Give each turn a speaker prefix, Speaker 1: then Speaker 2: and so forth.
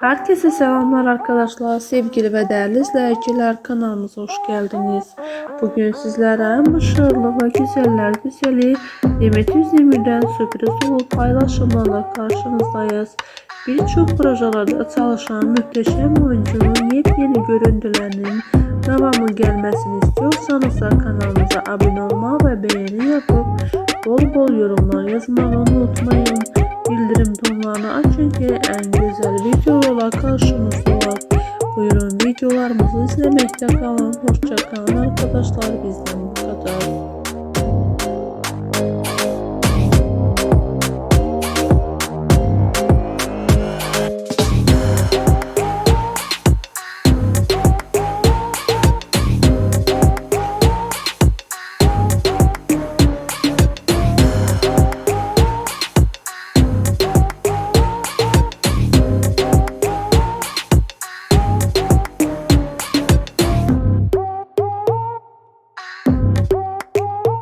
Speaker 1: Herkese selamlar arkadaşlar. Sevgili ve değerli izleyiciler kanalımıza hoş geldiniz. Bugün sizlere başarılı ve güzeller güzeli Demet Özdemir'den sürpriz olup paylaşımlarla karşınızdayız. Birçok projelerde çalışan muhteşem oyuncunun yepyeni görüntülerinin devamı gelmesini istiyorsanız kanalımıza abone olma ve beğeni yapıp bol bol yorumlar yazmayı unutmayın. Bildirim tonlarını açın ki en güzel videolarla karşınızdalar. Buyurun videolarımızı izlemekte kalın. Hoşça kalın arkadaşlar bizden.